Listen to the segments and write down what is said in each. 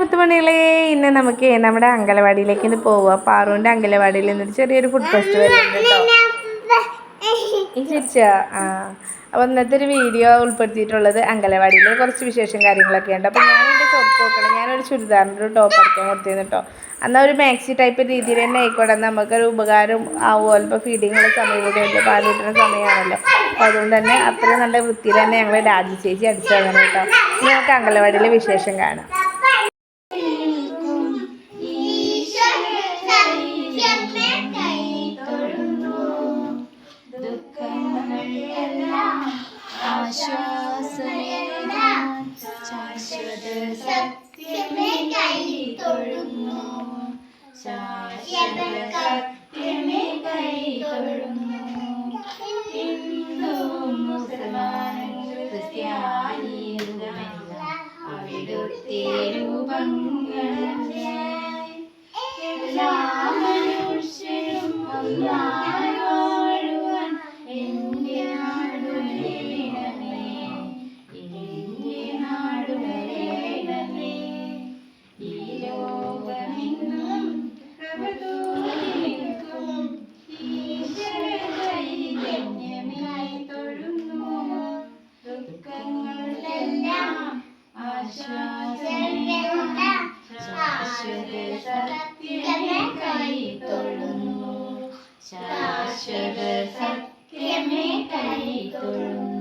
മുത്തുമണികളെ ഇന്ന് നമുക്ക് നമ്മുടെ അങ്കലവാടിയിലേക്ക് ഇന്ന് പോവുക പാറുവിന്റെ അങ്കലവാടിയിൽ നിന്നൊരു ചെറിയൊരു ഫുഡ് കേട്ടോ ഈ ആ. അപ്പോൾ ഇന്നത്തെ ഒരു വീഡിയോ ഉൾപ്പെടുത്തിയിട്ടുള്ളത് അങ്കലവാടിയിലെ കുറച്ച് വിശേഷം കാര്യങ്ങളൊക്കെ ഉണ്ട്. അപ്പോൾ ഞാൻ എന്റെ ചോപ്പ് നോക്കണം ഞാനൊരു ചുരിദാറിന്റെ ഒരു ടോപ്പ് അടിക്കാൻ കൊടുത്തിരുന്നു കേട്ടോ എന്നാൽ ഒരു മാക്സി ടൈപ്പ് രീതിയിൽ തന്നെ ആയിക്കോട്ടെ. നമുക്കൊരു ഉപകാരം ആവുമല്ലോ ഇപ്പോൾ ഫീഡിങ്ങുള്ള സമയം കൂടെ ഉണ്ട് പാൽ കിട്ടുന്ന സമയമാണല്ലോ. അപ്പോൾ അതുകൊണ്ട് തന്നെ അത്രയും നല്ല വൃത്തിയിൽ തന്നെ ഞങ്ങൾ രാജി ചേച്ചി അടിച്ചു തന്നെ കേട്ടോ നമുക്ക് അങ്കലവാടിയിലെ വിശേഷം കാണാം. രൂപങ്ങളെ എല്ലാ മനുഷ്യരും ഒന്നായി ശാശ്വത സത്യമേ കൈ തൊഴുന്നു ശാശ്വത സത്യമേ കൈ തൊഴുന്നു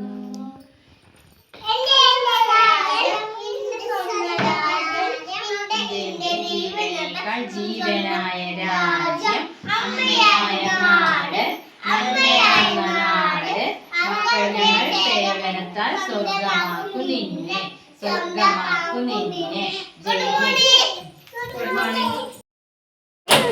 ജീവനേക്കാൾ ജീവനായ രാജ്യം അമ്മയായ നാട് അമ്മയായ നാട് മക്കളുടെ സേവനത്താൽ സ്വർഗമാക്കു നിന്നെ സ്വർഗമാക്കു നിന്നെ ജയ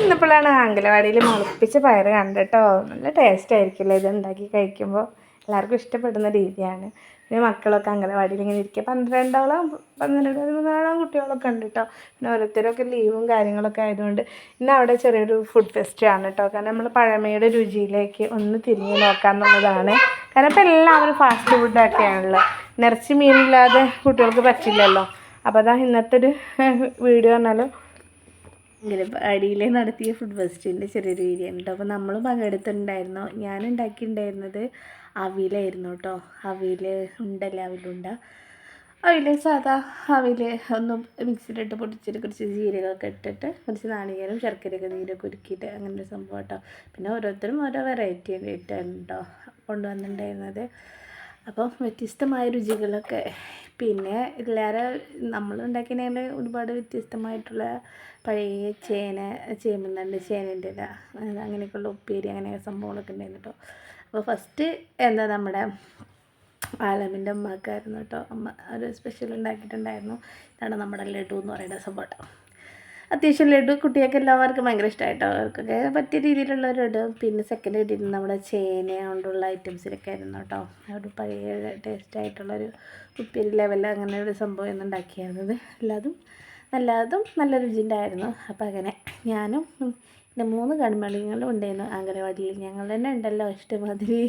ഇന്നപ്പോഴാണ് അങ്കലവാടിയിൽ മുളപ്പിച്ച പയർ കണ്ടിട്ടോ. നല്ല ടേസ്റ്റ് ആയിരിക്കില്ലേ ഇത് ഉണ്ടാക്കി കഴിക്കുമ്പോൾ എല്ലാവർക്കും ഇഷ്ടപ്പെടുന്ന രീതിയാണ്. പിന്നെ മക്കളൊക്കെ അങ്കലവാടിയിൽ ഇങ്ങനെ ഇരിക്കുക പന്ത്രണ്ടോളം പന്ത്രണ്ട് പതിമൂന്നോളം കുട്ടികളൊക്കെ ഉണ്ട് കേട്ടോ പിന്നെ ഓരോരുത്തരൊക്കെ ലീവും കാര്യങ്ങളൊക്കെ ആയതുകൊണ്ട് ഇന്ന് അവിടെ ചെറിയൊരു ഫുഡ് ഫെസ്റ്റ് ആണ് കേട്ടോ കാരണം നമ്മൾ പഴമയുടെ രുചിയിലേക്ക് ഒന്ന് തിരിഞ്ഞു നോക്കാമെന്നുള്ളതാണ് കാരണം ഇപ്പോൾ എല്ലാവരും ഫാസ്റ്റ് ഫുഡൊക്കെയാണല്ലോ നിറച്ച് മീനില്ലാതെ കുട്ടികൾക്ക് പറ്റില്ലല്ലോ. അപ്പോൾ അതാ ഇന്നത്തെ ഒരു വീഡിയോ പറഞ്ഞാൽ ഇങ്ങനെ അടിയിലെ നടത്തിയ ഫുഡ് ഫെസ്റ്റിന്റെ ചെറിയൊരു വീഡിയോ ഉണ്ട് അപ്പോൾ നമ്മൾ പങ്കെടുത്തിട്ടുണ്ടായിരുന്നു ഞാൻ ഉണ്ടാക്കിയിട്ടുണ്ടായിരുന്നത് അവിയലായിരുന്നു കേട്ടോ അവിയൽ ഉണ്ടല്ലേ? അവിലുണ്ട. അവിൽ സാധാ അവിൽ ഒന്ന് മിക്സിയിലിട്ട് പൊടിച്ചിട്ട് കുറച്ച് ജീരകമൊക്കെ ഇട്ടിട്ട് കുറച്ച് നാളികേരം ശർക്കരയൊക്കെ നീരൊക്കെ ഉരുക്കിയിട്ട് അങ്ങനെ ഒരു സംഭവം കേട്ടോ പിന്നെ ഓരോരുത്തരും ഓരോ വെറൈറ്റി ആയിട്ടാണ് കൊണ്ടുവന്നിട്ടുണ്ടായിരുന്നത്. അപ്പം വ്യത്യസ്തമായ രുചികളൊക്കെ. പിന്നെ ഇതിലേറെ നമ്മൾ ഉണ്ടാക്കിയതിനെ ഒരുപാട് വ്യത്യസ്തമായിട്ടുള്ള പഴയ ചേന ചേമ്പുന്നുണ്ട് ചേനേന്റെ ഇല അങ്ങനെയൊക്കെയുള്ള ഉപ്പേരി അങ്ങനെ സംഭവങ്ങളൊക്കെ ഉണ്ടായിരുന്നു കേട്ടോ. അപ്പോൾ ഫസ്റ്റ് എന്താ നമ്മുടെ ആലമിന്റെ അമ്മക്കായിരുന്നു കേട്ടോ. അമ്മ ഒരു സ്പെഷ്യൽ ഉണ്ടാക്കിയിട്ടുണ്ടായിരുന്നു. ഇതാണ് നമ്മുടെ ലഡു എന്ന് പറയുന്ന സംഭവം കേട്ടോ അത്യാവശ്യം ലഡു കുട്ടികൾക്ക് എല്ലാവർക്കും ഭയങ്കര ഇഷ്ടമായിട്ടോ അവർക്കൊക്കെ പറ്റിയ രീതിയിലുള്ള ഒരു ലഡു. പിന്നെ സെക്കൻഡ് കിട്ടിയിരുന്നത് നമ്മുടെ ചേന കൊണ്ടുള്ള ഐറ്റംസിലൊക്കെ ആയിരുന്നു കേട്ടോ അവിടെ പഴയ ടേസ്റ്റായിട്ടുള്ളൊരു ഉപ്പേരി ലെവലിൽ അങ്ങനെ ഒരു സംഭവം ഒന്നും ഉണ്ടാക്കിയായിരുന്നത്. എല്ലാതും നല്ലതും നല്ല രുചിയുണ്ടായിരുന്നു. അപ്പം അങ്ങനെ ഞാനും എന്റെ മൂന്ന് കൺമണികളും ഉണ്ടായിരുന്നു അംഗനവാടിയിൽ. ഞങ്ങൾ തന്നെ ഉണ്ടല്ലോ ഇഷ്ടമാതിരി.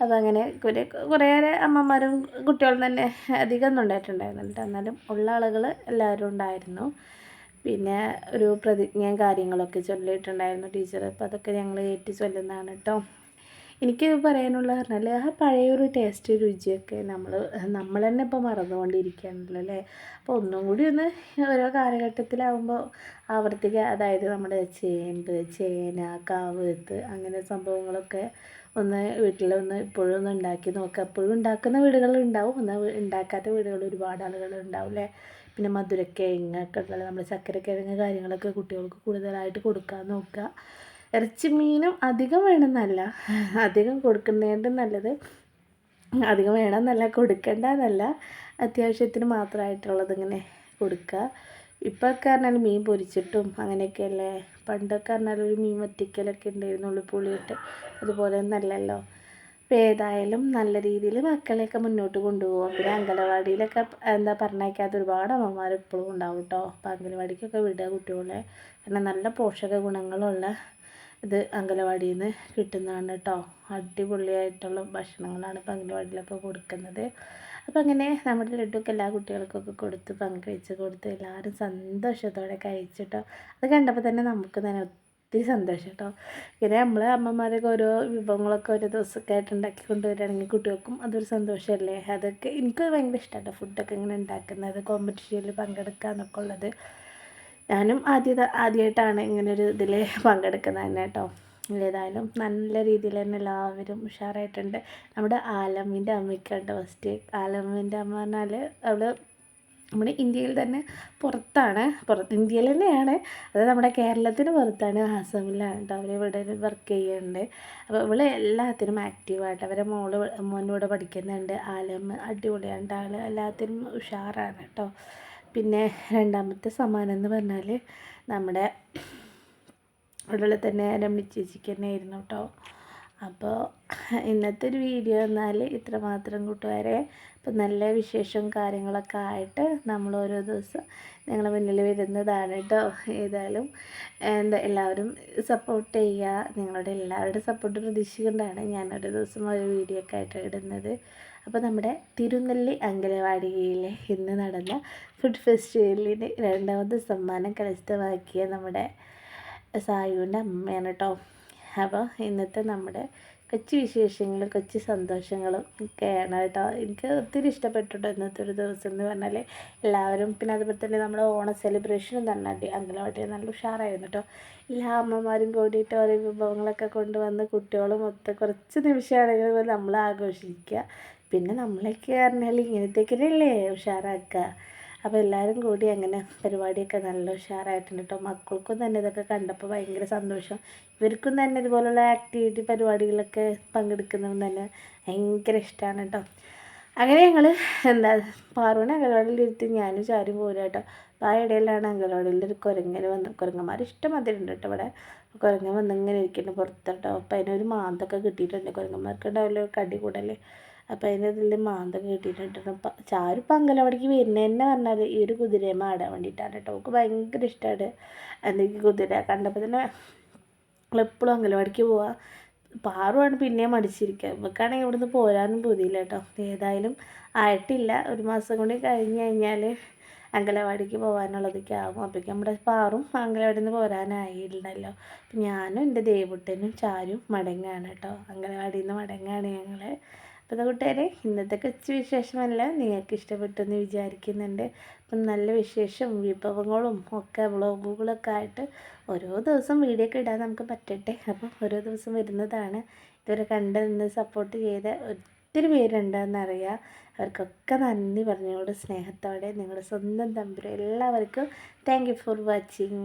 അപ്പം അങ്ങനെ കുറേ കുറേയേറെ അമ്മമാരും കുട്ടികളും തന്നെ അധികം ഒന്നും ഉണ്ടായിട്ടുണ്ടായിരുന്നില്ല. എന്നാലും ഉള്ള ആളുകൾ എല്ലാവരും ഉണ്ടായിരുന്നു. പിന്നെ ഒരു പ്രതിജ്ഞയും കാര്യങ്ങളൊക്കെ ചൊല്ലിയിട്ടുണ്ടായിരുന്നു ടീച്ചർ. അപ്പോൾ അതൊക്കെ ഞങ്ങൾ ഏറ്റി ചൊല്ലുന്നതാണ് കേട്ടോ എനിക്ക് പറയാനുള്ള പറഞ്ഞാൽ ആ പഴയൊരു ടേസ്റ്റ് രുചിയൊക്കെ നമ്മൾ നമ്മൾ തന്നെ ഇപ്പോൾ മറന്നുകൊണ്ടിരിക്കുകയാണല്ലോ അല്ലേ? അപ്പോൾ ഒന്നും കൂടി ഒന്ന് ഓരോ കാലഘട്ടത്തിലാവുമ്പോൾ ആവർത്തിക്കുക അതായത് നമ്മുടെ ചേമ്പ് ചേന കാവത്ത് അങ്ങനെ സംഭവങ്ങളൊക്കെ ഒന്ന് വീട്ടിൽ ഒന്ന് ഇപ്പോഴും ഒന്ന് ഉണ്ടാക്കി നോക്കുക എപ്പോഴും ഉണ്ടാക്കുന്ന വീടുകളുണ്ടാവും എന്നാൽ ഉണ്ടാക്കാത്ത വീടുകൾ ഒരുപാട് ആളുകൾ ഉണ്ടാവും അല്ലേ? പിന്നെ മധുരക്കിഴങ്ങ് ഒക്കെ ഉള്ളത് നമ്മൾ ചക്കരക്കിഴങ്ങ് കാര്യങ്ങളൊക്കെ കുട്ടികൾക്ക് കൂടുതലായിട്ട് കൊടുക്കാൻ നോക്കുക. ഇറച്ചി മീനും അധികം വേണമെന്നല്ല അധികം കൊടുക്കുന്നതിന്റെ നല്ലത് അധികം വേണമെന്നല്ല കൊടുക്കേണ്ടതെന്നല്ല അത്യാവശ്യത്തിന് മാത്രമായിട്ടുള്ളത് ഇങ്ങനെ കൊടുക്കുക. ഇപ്പോഴൊക്കെ പറഞ്ഞാൽ മീൻ പൊരിച്ചിട്ടും അങ്ങനെയൊക്കെയല്ലേ? പണ്ടൊക്കെ പറഞ്ഞാൽ ഒരു മീൻ വറ്റിക്കലൊക്കെ ഉണ്ടായിരുന്നുള്ളൂ പുളിയിട്ട്. അതുപോലെ ഒന്നല്ലല്ലോ. അപ്പോൾ ഏതായാലും നല്ല രീതിയിൽ മക്കളെയൊക്കെ മുന്നോട്ട് കൊണ്ടുപോകും. പിന്നെ അംഗനവാടിയിലൊക്കെ എന്താ പറഞ്ഞേക്കാത്ത ഒരുപാട് അമ്മമാർ ഇപ്പോഴും ഉണ്ടാവും കേട്ടോ അപ്പോൾ അംഗനവാടിക്കൊക്കെ വിടുക കുട്ടികളെ. കാരണം നല്ല പോഷക ഗുണങ്ങളുള്ള ഇത് അംഗനവാടിയിൽ നിന്ന് കിട്ടുന്നതാണ് കേട്ടോ അടിപൊളിയായിട്ടുള്ള ഭക്ഷണങ്ങളാണ് ഇപ്പോൾ അംഗനവാടിയിലൊക്കെ കൊടുക്കുന്നത്. അപ്പോൾ അങ്ങനെ നമ്മുടെ ലഡുക്ക് എല്ലാ കുട്ടികൾക്കൊക്കെ കൊടുത്ത് പങ്കുവെച്ച് കൊടുത്ത് എല്ലാവരും സന്തോഷത്തോടെ കഴിച്ചിട്ടോ അത് കണ്ടപ്പോൾ തന്നെ നമുക്ക് തന്നെ ഒത്തിരി സന്തോഷം കേട്ടോ. ഇങ്ങനെ നമ്മൾ അമ്മമാരൊക്കെ ഓരോ വിഭവങ്ങളൊക്കെ ഓരോ ദിവസമൊക്കെ ആയിട്ട് ഉണ്ടാക്കി കൊണ്ടുവരികയാണെങ്കിൽ കുട്ടികൾക്കും അതൊരു സന്തോഷമല്ലേ? അതൊക്കെ എനിക്ക് ഭയങ്കര ഇഷ്ടമാണ് ഫുഡൊക്കെ ഇങ്ങനെ ഉണ്ടാക്കുന്നത് കോമ്പറ്റീഷനിൽ പങ്കെടുക്കുക എന്നൊക്കെ ഉള്ളത്. ഞാനും ആദ്യ ആദ്യമായിട്ടാണ് ഇങ്ങനൊരു ഇതിൽ പങ്കെടുക്കുന്നത് തന്നെ കേട്ടോ. ഏതായാലും നല്ല രീതിയിൽ തന്നെ എല്ലാവരും ഉഷാറായിട്ടുണ്ട്. നമ്മുടെ ആലമ്മിന്റെ അമ്മയ്ക്കുണ്ട് ഫസ്റ്റ് ആലമ്മിന്റെ അമ്മ പറഞ്ഞാൽ അവൾ നമ്മുടെ ഇന്ത്യയിൽ തന്നെ പുറത്താണ്. പുറത്ത് ഇന്ത്യയിൽ തന്നെയാണ്. അത് നമ്മുടെ കേരളത്തിന് പുറത്താണ് ആസാമിലാണ് കേട്ടോ അവർ ഇവിടെ വർക്ക് ചെയ്യുന്നുണ്ട്. അപ്പോൾ ഇവൾ എല്ലാത്തിനും ആക്റ്റീവായിട്ട് അവരെ മോൾ മോനിവിടെ പഠിക്കുന്നുണ്ട്. ആലമ്മ അടിപൊളിയാണ് ആൾ എല്ലാത്തിനും ഉഷാറാണ് കേട്ടോ പിന്നെ രണ്ടാമത്തെ സമ്മാനം എന്ന് പറഞ്ഞാൽ നമ്മുടെ ഇവിടെ തന്നെ രമണി ചേച്ചിക്ക് തന്നെ ആയിരുന്നു കേട്ടോ അപ്പോൾ ഇന്നത്തെ ഒരു വീഡിയോ എന്നാൽ ഇത്രമാത്രം കൂട്ടുകാരെ. ഇപ്പം നല്ല വിശേഷവും കാര്യങ്ങളൊക്കെ ആയിട്ട് നമ്മൾ ഓരോ ദിവസം ഞങ്ങൾ മുന്നിൽ വരുന്നതാണ് കേട്ടോ ഏതായാലും എന്താ എല്ലാവരും സപ്പോർട്ട് ചെയ്യുക നിങ്ങളുടെ എല്ലാവരുടെ സപ്പോർട്ട് പ്രതീക്ഷിച്ചുകൊണ്ടാണ് ഞാൻ ഓരോ ദിവസം ഒരു വീഡിയോ ഒക്കെ ആയിട്ട് ഇടുന്നത്. അപ്പോൾ നമ്മുടെ തിരുനെല്ലി അങ്കലവാടിയിലെ ഇന്ന് നടന്ന ഫുഡ് ഫെസ്റ്റിവലിന് രണ്ടാമത് സമ്മാനം കരസ്ഥമാക്കിയ നമ്മുടെ സായുവിന്റെ അമ്മയാണ് കേട്ടോ അപ്പോൾ ഇന്നത്തെ നമ്മുടെ കൊച്ചു വിശേഷങ്ങളും കൊച്ചു സന്തോഷങ്ങളും ഒക്കെയാണ് കേട്ടോ. എനിക്ക് ഒത്തിരി ഇഷ്ടപ്പെട്ടു കേട്ടോ ഇന്നത്തെ ഒരു ദിവസം എന്ന് പറഞ്ഞാൽ എല്ലാവരും. പിന്നെ അതുപോലെ തന്നെ നമ്മൾ ഓണ സെലിബ്രേഷനും തന്നെ അങ്കലവാടി നല്ല ഉഷാറായിരുന്നു കേട്ടോ. എല്ലാ അമ്മമാരും കൂടിയിട്ട് ഓരോ വിഭവങ്ങളൊക്കെ കൊണ്ടുവന്ന് കുട്ടികളും മൊത്തം കുറച്ച് നിമിഷമാണെങ്കിലും നമ്മൾ ആഘോഷിക്കുക. പിന്നെ നമ്മളൊക്കെ പറഞ്ഞാൽ ഇങ്ങനത്തേക്കിനല്ലേ ഉഷാറാക്കുക. അപ്പോൾ എല്ലാവരും കൂടി അങ്ങനെ പരിപാടിയൊക്കെ നല്ല ഉഷാറായിട്ടുണ്ട് കേട്ടോ മക്കൾക്കും തന്നെ ഇതൊക്കെ കണ്ടപ്പോൾ ഭയങ്കര സന്തോഷം. ഇവർക്കും തന്നെ ഇതുപോലുള്ള ആക്ടിവിറ്റി പരിപാടികളൊക്കെ പങ്കെടുക്കുന്നതും തന്നെ ഭയങ്കര ഇഷ്ടമാണ് കേട്ടോ അങ്ങനെ ഞങ്ങൾ എന്താ പാറുവിനെ അങ്കലവാടിയിൽ ഇരുത്തി ഞാനും ചാരും പോരും കേട്ടോ അപ്പോൾ ആ ഇടയിലാണ് അങ്കലവാടിയിൽ ഒരു കുരങ്ങനെ വന്ന് കുരങ്ങന്മാർ ഇഷ്ടം മതിലുണ്ട് കേട്ടോ ഇവിടെ കുരങ്ങൻ വന്നിങ്ങനെ ഇരിക്കുന്നു പുറത്തോട്ടോ അപ്പോൾ അതിനൊരു മാന്തൊക്കെ കിട്ടിയിട്ടുണ്ട്. കുരങ്ങന്മാർക്ക് ഉണ്ടാവില്ല കടി കൂടല്ലേ അപ്പോൾ അതിന്റെ ഇതിൽ മാന്തം കിട്ടിയിട്ടുണ്ട് അപ്പം ചാരു ഇപ്പം അങ്കലവാടിക്ക് വരുന്നത് തന്നെ പറഞ്ഞാൽ ഈ ഒരു കുതിരയെ ആടാൻ വേണ്ടിയിട്ടാണ് കേട്ടോ അവൾക്ക് ഭയങ്കര ഇഷ്ടമാണ് എന്തെങ്കിലും കുതിര കണ്ടപ്പോൾ തന്നെ എപ്പോഴും അങ്കലവാടിക്ക് പോവാം. പാറുവാണ് പിന്നെയും മടിച്ചിരിക്കുക ഇവക്കാണെങ്കിൽ ഇവിടുന്ന് പോരാനും പോതിയില്ല കേട്ടോ ഏതായാലും ആയിട്ടില്ല. ഒരു മാസം കൂടി കഴിഞ്ഞ് കഴിഞ്ഞാൽ അങ്കലവാടിക്ക് പോകാനുള്ളതൊക്കെ ആകും അപ്പോഴേക്കും നമ്മുടെ പാറും അങ്കലവാടിയിൽ നിന്ന് പോരാനായില്ലല്ലോ. അപ്പം ഞാനും എന്റെ ദേവുട്ടനും ചാരും മടങ്ങാണ് കേട്ടോ അങ്കലവാടിയിൽ നിന്ന് മടങ്ങാണ് ഞങ്ങൾ അപ്പോൾ കൂട്ടുകാരെ ഇന്നത്തെ കൊച്ചു വിശേഷമല്ല നിങ്ങൾക്ക് ഇഷ്ടപ്പെട്ടെന്ന് വിചാരിക്കുന്നുണ്ട്. അപ്പം നല്ല വിശേഷം വിഭവങ്ങളും ഒക്കെ വ്ളോഗുകളൊക്കെ ആയിട്ട് ഓരോ ദിവസം വീഡിയോ ഒക്കെ ഇടാൻ നമുക്ക് പറ്റട്ടെ. അപ്പം ഓരോ ദിവസം വരുന്നതാണ്. ഇതുവരെ കണ്ട് നിന്ന് സപ്പോർട്ട് ചെയ്ത ഒത്തിരി പേരുണ്ടെന്നറിയാം. അവർക്കൊക്കെ നന്ദി പറഞ്ഞുകൊണ്ട് സ്നേഹത്തോടെ നിങ്ങളുടെ സ്വന്തം തമ്പുര എല്ലാവർക്കും താങ്ക് ഫോർ വാച്ചിങ്